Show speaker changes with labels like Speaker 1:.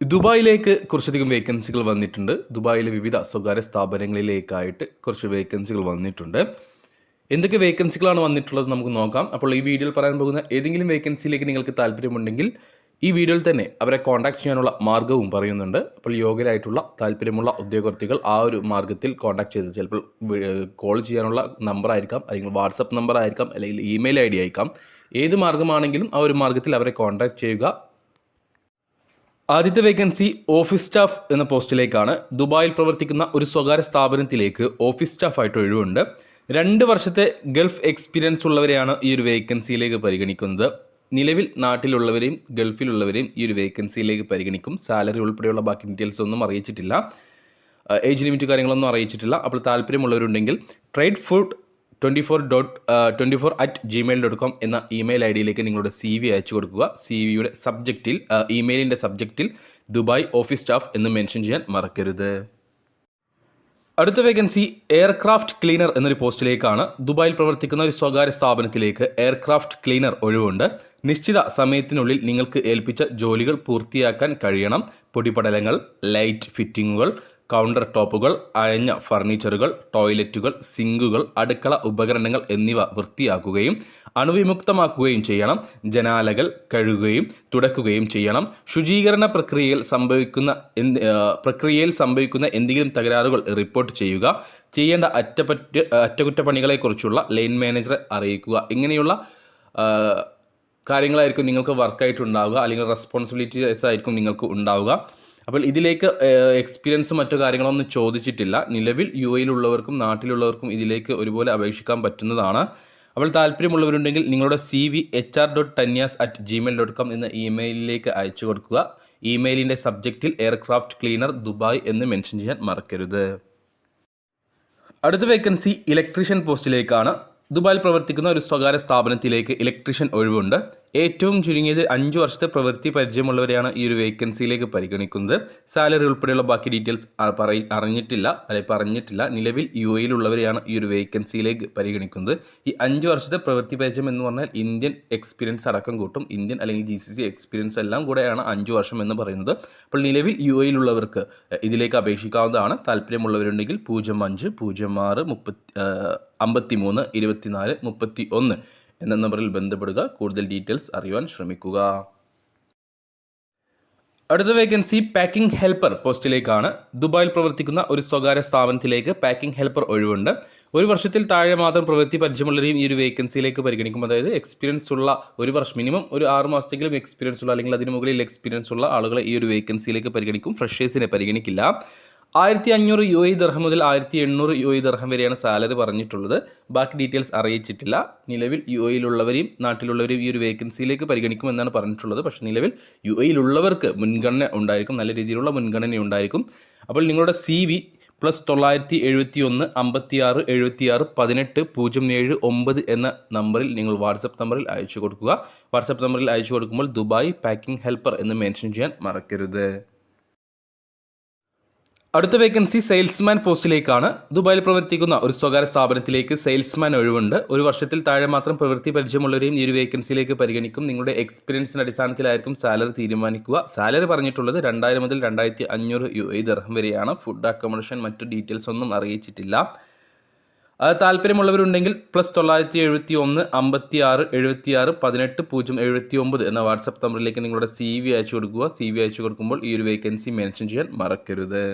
Speaker 1: ദുബായിലേക്ക് കുറച്ചധികം വേക്കൻസികൾ വന്നിട്ടുണ്ട്. ദുബായിലെ വിവിധ സ്വകാര്യ സ്ഥാപനങ്ങളിലേക്കായിട്ട് കുറച്ച് വേക്കൻസികൾ വന്നിട്ടുണ്ട്. എന്തൊക്കെ വേക്കൻസികളാണ് വന്നിട്ടുള്ളത് നമുക്ക് നോക്കാം. അപ്പോൾ ഈ വീഡിയോയിൽ പറയാൻ പോകുന്ന ഏതെങ്കിലും വേക്കൻസിയിലേക്ക് നിങ്ങൾക്ക് താല്പര്യമുണ്ടെങ്കിൽ ഈ വീഡിയോയിൽ തന്നെ അവരെ കോൺടാക്ട് ചെയ്യാനുള്ള മാർഗവും പറയുന്നുണ്ട്. അപ്പോൾ യോഗ്യരായിട്ടുള്ള താല്പര്യമുള്ള ഉദ്യോഗാർത്ഥികൾ ആ ഒരു മാർഗത്തിൽ കോൺടാക്ട് ചെയ്ത് ചിലപ്പോൾ കോൾ ചെയ്യാനുള്ള നമ്പർ ആയിരിക്കാം അല്ലെങ്കിൽ വാട്സപ്പ് നമ്പർ ആയിരിക്കാം അല്ലെങ്കിൽ ഇമെയിൽ ഐ ഡി ആയിരിക്കാം. ഏത് മാർഗമാണെങ്കിലും ആ ഒരു മാർഗത്തിൽ അവരെ കോൺടാക്ട് ചെയ്യുക. ആദ്യത്തെ വേക്കൻസി ഓഫീസ് സ്റ്റാഫ് എന്ന പോസ്റ്റിലേക്കാണ് ദുബായിൽ പ്രവർത്തിക്കുന്ന ഒരു സ്വകാര്യ സ്ഥാപനത്തിലേക്ക് ഓഫീസ് സ്റ്റാഫായിട്ട് ഒഴിവുണ്ട്. രണ്ട് വർഷത്തെ ഗൾഫ് എക്സ്പീരിയൻസ് ഉള്ളവരെയാണ് ഈ ഒരു വേക്കൻസിയിലേക്ക് പരിഗണിക്കുന്നത്. നിലവിൽ നാട്ടിലുള്ളവരെയും ഗൾഫിലുള്ളവരെയും ഈ ഒരു വേക്കൻസിയിലേക്ക് പരിഗണിക്കും. സാലറി ഉൾപ്പെടെയുള്ള ബാക്കി ഡീറ്റെയിൽസ് ഒന്നും അറിയിച്ചിട്ടില്ല. ഏജ് ലിമിറ്റ് കാര്യങ്ങളൊന്നും അറിയിച്ചിട്ടില്ല. അപ്പോൾ താല്പര്യമുള്ളവരുണ്ടെങ്കിൽ trade food twenty four dot twenty four at Gmail dot com എന്ന ഇമെയിൽ ഐ ഡിയിലേക്ക് നിങ്ങളുടെ സി വി അയച്ചു കൊടുക്കുക. സി വിയുടെ സബ്ജക്റ്റിൽ ഇമെയിലിന്റെ സബ്ജക്റ്റിൽ ദുബായ് ഓഫീസ് സ്റ്റാഫ് എന്ന് മെൻഷൻ ചെയ്യാൻ മറക്കരുത്. അടുത്ത വേക്കൻസി എയർക്രാഫ്റ്റ് ക്ലീനർ എന്നൊരു പോസ്റ്റിലേക്കാണ്. ദുബായിൽ പ്രവർത്തിക്കുന്ന ഒരു സ്വകാര്യ സ്ഥാപനത്തിലേക്ക് എയർക്രാഫ്റ്റ് ക്ലീനർ ഒഴിവുണ്ട്. നിശ്ചിത സമയത്തിനുള്ളിൽ നിങ്ങൾക്ക് ഏൽപ്പിച്ച ജോലികൾ പൂർത്തിയാക്കാൻ കഴിയണം. പൊടിപടലങ്ങൾ ലൈറ്റ് ഫിറ്റിങ്ങുകൾ കൗണ്ടർ ടോപ്പുകൾ അയഞ്ഞ ഫർണിച്ചറുകൾ ടോയ്ലറ്റുകൾ സിങ്കുകൾ അടുക്കള ഉപകരണങ്ങൾ എന്നിവ വൃത്തിയാക്കുകയും അണുവിമുക്തമാക്കുകയും ചെയ്യണം. ജനാലകൾ കഴുകുകയും തുടക്കുകയും ചെയ്യണം. ശുചീകരണ പ്രക്രിയയിൽ സംഭവിക്കുന്ന പ്രക്രിയയിൽ സംഭവിക്കുന്ന എന്തെങ്കിലും തകരാറുകൾ റിപ്പോർട്ട് ചെയ്യുക. ചെയ്യേണ്ട അറ്റപറ്റ അറ്റകുറ്റപ്പണികളെക്കുറിച്ചുള്ള ലൈൻ മാനേജറെ അറിയിക്കുക. ഇങ്ങനെയുള്ള കാര്യങ്ങളായിരിക്കും നിങ്ങൾക്ക് വർക്കായിട്ടുണ്ടാവുക അല്ലെങ്കിൽ റെസ്പോൺസിബിലിറ്റീസ് ആയിരിക്കും നിങ്ങൾക്ക് ഉണ്ടാവുക. അപ്പോൾ ഇതിലേക്ക് എക്സ്പീരിയൻസ് മറ്റു കാര്യങ്ങളൊന്നും ചോദിച്ചിട്ടില്ല. നിലവിൽ യു എയിലുള്ളവർക്കും നാട്ടിലുള്ളവർക്കും ഇതിലേക്ക് ഒരുപോലെ അപേക്ഷിക്കാൻ പറ്റുന്നതാണ്. അപ്പോൾ താല്പര്യമുള്ളവരുണ്ടെങ്കിൽ നിങ്ങളുടെ C V H R dot ടന്യാസ് at Gmail dot com എന്ന ഇമെയിലിലേക്ക് അയച്ചു കൊടുക്കുക. ഇമെയിലിന്റെ സബ്ജക്റ്റിൽ എയർക്രാഫ്റ്റ് ക്ലീനർ ദുബായ് എന്ന് മെൻഷൻ ചെയ്യാൻ മറക്കരുത്. അടുത്ത വേക്കൻസി ഇലക്ട്രീഷ്യൻ പോസ്റ്റിലേക്കാണ് ദുബായിൽ പ്രവർത്തിക്കുന്ന ഒരു സ്വകാര്യ സ്ഥാപനത്തിലേക്ക് ഇലക്ട്രീഷ്യൻ ഒഴിവുണ്ട്. ഏറ്റവും ചുരുങ്ങിയത് അഞ്ച് വർഷത്തെ പ്രവൃത്തി പരിചയമുള്ളവരെയാണ് ഈ ഒരു വേക്കൻസിയിലേക്ക് പരിഗണിക്കുന്നത്. സാലറി ഉൾപ്പെടെയുള്ള ബാക്കി ഡീറ്റെയിൽസ് പറയി അറിഞ്ഞിട്ടില്ല അല്ലെങ്കിൽ പറഞ്ഞിട്ടില്ല. നിലവിൽ യു എയിലുള്ളവരെയാണ് ഈ ഒരു വേക്കൻസിയിലേക്ക് പരിഗണിക്കുന്നത്. ഈ അഞ്ച് വർഷത്തെ പ്രവൃത്തി പരിചയം എന്ന് പറഞ്ഞാൽ ഇന്ത്യൻ എക്സ്പീരിയൻസ് അടക്കം കൂട്ടും. ഇന്ത്യൻ അല്ലെങ്കിൽ ജി സി സി എക്സ്പീരിയൻസ് എല്ലാം കൂടെയാണ് അഞ്ച് വർഷം എന്ന് പറയുന്നത്. അപ്പോൾ നിലവിൽ യു എയിലുള്ളവർക്ക് ഇതിലേക്ക് അപേക്ഷിക്കാവുന്നതാണ്. താല്പര്യമുള്ളവരുണ്ടെങ്കിൽ പൂജ്യം അഞ്ച് പൂജ്യം ആറ് മുപ്പത്തി അമ്പത്തി മൂന്ന് ഇരുപത്തിനാല് മുപ്പത്തി ഒന്ന് എന്ന നമ്പറിൽ ബന്ധപ്പെടുക. കൂടുതൽ ഡീറ്റെയിൽസ് അറിയുവാൻ ശ്രമിക്കുക. അടുത്ത വേക്കൻസി പാക്കിംഗ് ഹെൽപ്പർ പോസ്റ്റിലേക്കാണ്. ദുബായിൽ പ്രവർത്തിക്കുന്ന ഒരു സ്വകാര്യ സ്ഥാപനത്തിലേക്ക് പാക്കിംഗ് ഹെൽപ്പർ ഒഴിവുണ്ട്. ഒരു വർഷത്തിൽ താഴെ മാത്രം പ്രവൃത്തി പരിചയമുള്ളവരെയും ഈ ഒരു വേക്കൻസിയിലേക്ക് പരിഗണിക്കും. അതായത് എക്സ്പീരിയൻസ് ഉള്ള ഒരു വർഷം മിനിമം ഒരു ആറ് മാസത്തെങ്കിലും എക്സ്പീരിയൻസ് ഉള്ള അല്ലെങ്കിൽ അതിന് മുകളിൽ എക്സ്പീരിയൻസ് ഉള്ള ആളുകളെ ഈ ഒരു വേക്കൻസിയിലേക്ക് പരിഗണിക്കും. ഫ്രഷേഴ്സിനെ പരിഗണിക്കില്ല. ആയിരത്തി അഞ്ഞൂറ് യു ഐ ദർഹം മുതൽ ആയിരത്തി എണ്ണൂറ് യു ഐ ദർഹം വരെയാണ് സാലറി പറഞ്ഞിട്ടുള്ളത്. ബാക്കി ഡീറ്റെയിൽസ് അറിയിച്ചിട്ടില്ല. നിലവിൽ യു എയിലുള്ളവരെയും നാട്ടിലുള്ളവരെയും ഈ ഒരു വേക്കൻസിയിലേക്ക് പരിഗണിക്കുമെന്നാണ് പറഞ്ഞിട്ടുള്ളത്. പക്ഷേ നിലവിൽ യു എയിലുള്ളവർക്ക് മുൻഗണന ഉണ്ടായിരിക്കും. നല്ല രീതിയിലുള്ള മുൻഗണന ഉണ്ടായിരിക്കും. അപ്പോൾ നിങ്ങളുടെ സി വി പ്ലസ് തൊള്ളായിരത്തി എഴുപത്തി ഒന്ന് അമ്പത്തി ആറ് എഴുപത്തി ആറ് പതിനെട്ട് പൂജ്യം ഏഴ് ഒമ്പത് എന്ന നമ്പറിൽ നിങ്ങൾ വാട്സപ്പ് നമ്പറിൽ അയച്ചു കൊടുക്കുക. വാട്സപ്പ് നമ്പറിൽ അയച്ചു കൊടുക്കുമ്പോൾ ദുബായ് പാക്കിംഗ് ഹെൽപ്പർ എന്ന് മെൻഷൻ ചെയ്യാൻ മറക്കരുത്. അടുത്ത വേക്കൻസി സെയിൽസ്മാൻ പോസ്റ്റിലേക്കാണ്. ദുബായിൽ പ്രവർത്തിക്കുന്ന ഒരു സ്വകാര്യ സ്ഥാപനത്തിലേക്ക് സെയിൽസ്മാൻ ഒഴിവുണ്ട്. ഒരു വർഷത്തിൽ താഴെ മാത്രം പ്രവൃത്തി പരിചയമുള്ളവരെയും ഈ ഒരു വേക്കൻസിയിലേക്ക് പരിഗണിക്കും. നിങ്ങളുടെ എക്സ്പീരിയൻസിന്റെ അടിസ്ഥാനത്തിലായിരിക്കും സാലറി തീരുമാനിക്കുക. സാലറി പറഞ്ഞിട്ടുള്ളത് രണ്ടായിരം മുതൽ രണ്ടായിരത്തി അഞ്ഞൂറ് യു എ ദർഹം വരെയാണ്. ഫുഡ് അക്കോമഡേഷൻ മറ്റു ഡീറ്റെയിൽസ് ഒന്നും അറിയിച്ചിട്ടില്ല. താല്പര്യമുള്ളവരുണ്ടെങ്കിൽ പ്ലസ് തൊള്ളായിരത്തി എഴുപത്തി ഒന്ന് അമ്പത്തി ആറ് എഴുപത്തി ആറ് പതിനെട്ട് പൂജ്യം എഴുപത്തി ഒമ്പത് എന്ന വാട്സപ്പ് നമ്പറിലേക്ക് നിങ്ങളുടെ സി വി അയച്ചു കൊടുക്കുക. സി വി അയച്ചു കൊടുക്കുമ്പോൾ ഈ ഒരു വേക്കൻസി മെൻഷൻ ചെയ്യാൻ മറക്കരുത്.